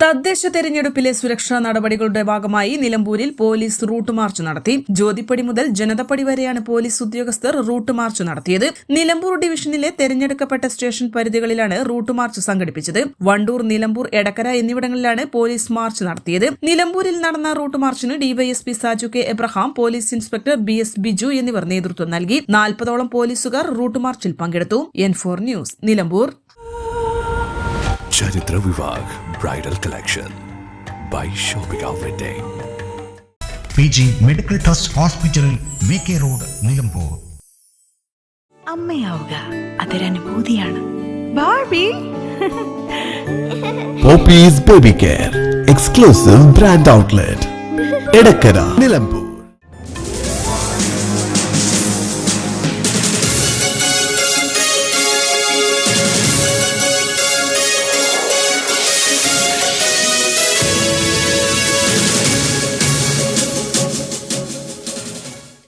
തദ്ദേശ തെരഞ്ഞെടുപ്പിലെ സുരക്ഷാ നടപടികളുടെ ഭാഗമായി നിലമ്പൂരിൽ പോലീസ് റൂട്ട് മാർച്ച് നടത്തി. ജ്യോതിപ്പടി മുതൽ ജനതപ്പടി വരെയാണ് പോലീസ് ഉദ്യോഗസ്ഥർ റൂട്ട് മാർച്ച് നടത്തിയത്. നിലമ്പൂർ ഡിവിഷനിലെ തെരഞ്ഞെടുക്കപ്പെട്ട സ്റ്റേഷൻ പരിധികളിലാണ് റൂട്ട് മാർച്ച് സംഘടിപ്പിച്ചത്. വണ്ടൂർ നിലമ്പൂർ എടക്കര എന്നിവിടങ്ങളിലാണ് പോലീസ് മാർച്ച് നടത്തിയത്. നിലമ്പൂരിൽ നടന്ന route മാർച്ചിന് DYSP Saju K Abraham police inspector B S Biju എന്നിവർ നേതൃത്വം നൽകി. നാൽപ്പതോളം പോലീസുകാർ റൂട്ട് മാർച്ചിൽ പങ്കെടുത്തു. N four news Nilambur. ചരിത്ര Vivah bridal collection by shopping wedding P G medical trust ഹോസ്പിറ്റലിൽ വി കെ റോഡ് നിലമ്പൂർ. അമ്മയാവുക. അതൊരനുഭൂതിയാണ്. Barbie Poppies baby care exclusive brand outlet Edakkara Nilambur.